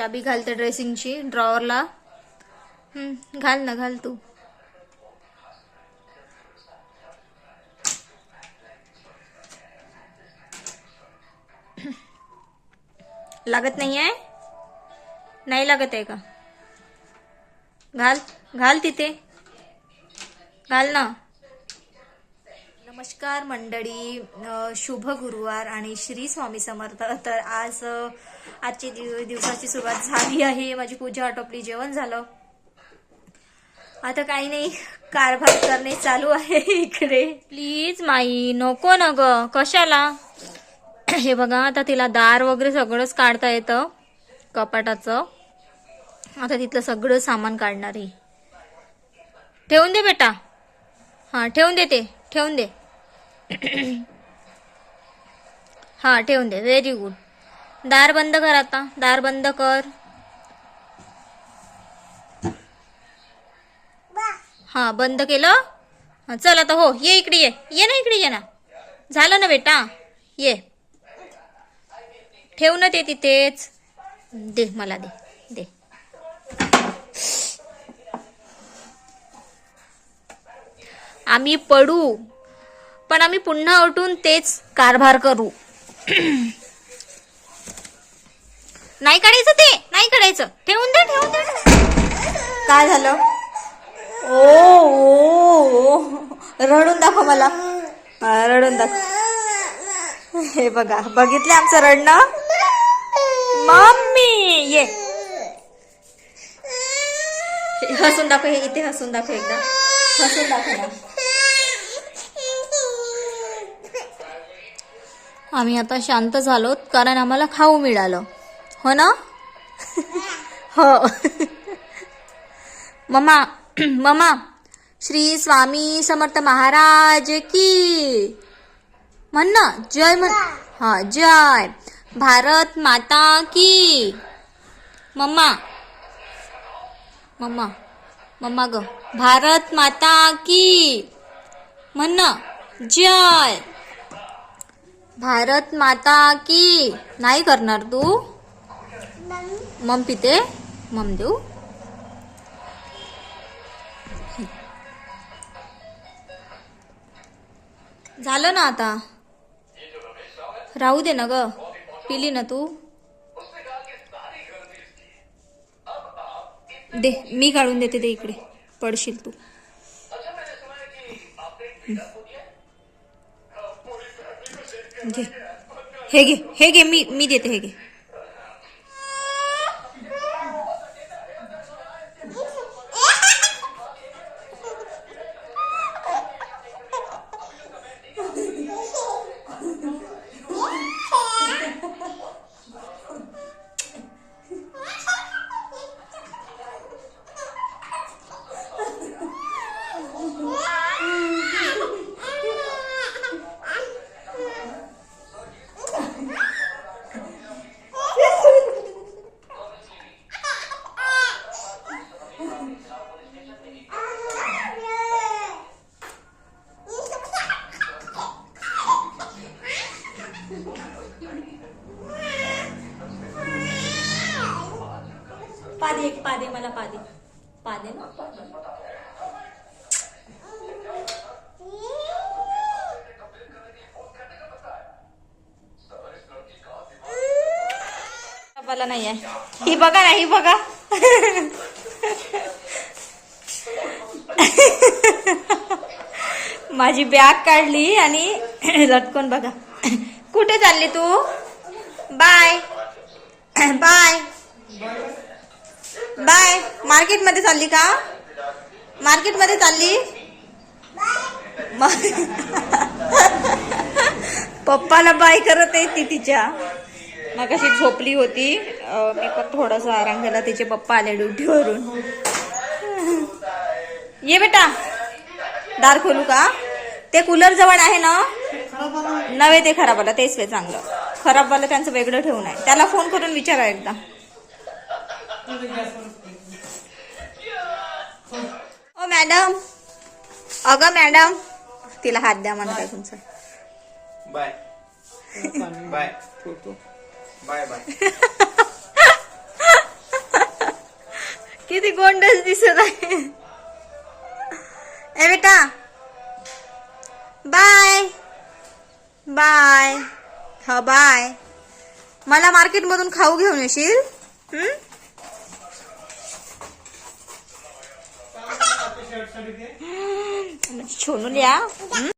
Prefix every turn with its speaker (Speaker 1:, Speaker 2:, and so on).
Speaker 1: चाबी घालते ड्रेसिंगची ड्रॉवरला. घाल ना घाल तू. लागत नाही आहे नाही लागत आहे का? घाल घाल तिथे. घाल ना. नमस्कार मंडळी शुभ गुरुवार आणि श्री स्वामी समर्थ. तर आज आजची दिव दिवसाची सुरुवात झाली आहे. माझी पूजा आटोपली जेवण झालं. आता काही नाही कारभार करणे चालू आहे इकडे. प्लीज माई नको ना ग. कशाला? हे बघा आता तिला दार वगैरे सगळंच काढता येतं कपाटाचं. आता तिथलं सगळं सामान काढणार आहे. ठेवून दे बेटा. हां ठेवून दे ते ठेवून दे. हां ठेवून दे. व्हेरी गुड दार बंद कर आता. दार बंद कर. हां बंद केलं? हां चल आता हो ये इकडे ये. ये ना इकडे ये ना. झालं ना बेटा? ये. ठेव ना ते तिथेच. दे मला दे. दे. आम्ही पडू. पण आम्ही पुन्हा उठून तेच कारभार करू. नाही काढायचं ते नाही काढायचं. ठेवून दे ठेवून दे. काय झालं? ओ ओ, ओ. रडून दाखव मला. रडून दाखव हे बघा बघितले आमचं रडणं? मम्मी ये. हसून दाखव हे इथे हसून दाखव एकदा. हसून दाखव ना. आम्ही आता शांत झालो कारण आम्हाला खाऊ मिळालं. हो ना? हो. मम्मा मम्मा श्री स्वामी समर्थ महाराज की. म्हण ना जय म्हण हा जय. भारत माता की. मम्मा मम्मा मम्मा ग भारत माता की. म्हण जय. भारत माता की नाही करणार तू? मम पिते मम देऊ. झालं ना आता? राहू दे ना ग. पिली ना तू. दे मी काढून देते ते इकडे. पडशील तू. घे. हे घे हे घे मी मी देते हे घे. पादे एक पादे मला पादे. पादे ना? मला नाही आहे. ही बघा ना ही बघा. माझी बॅग काढली आणि लटकून बघा. कुठे चालली तू? बाय. बाय. बाय. मार्केटमध्ये चालली का? मार्केटमध्ये चालली? पप्पाला बाय करत आहे ती तिच्या. मग अशी झोपली होती. मी पण थोडासा आराम केला. तिचे पप्पा आले ड्युटीवरून. ये बेटा. दार खोलू का? ते कूलर जवळ आहे ना? नव्हे ते खराब आलं तेच वे चांगलं. खराब वाला त्यांचं वेगळं ठेवून आहे. त्याला फोन करून विचारा एकदा. ओ मॅडम अगं मॅडम तिला हात द्या म्हणताय तुमचं.
Speaker 2: बाय बाय बाय बाय
Speaker 1: किती गोंडस दिसत आहे. ए बेटा. Bye bye. हा बाय. मला मार्केट मधून खाऊ घेऊन येशील? हं? छोनू लिया. हं?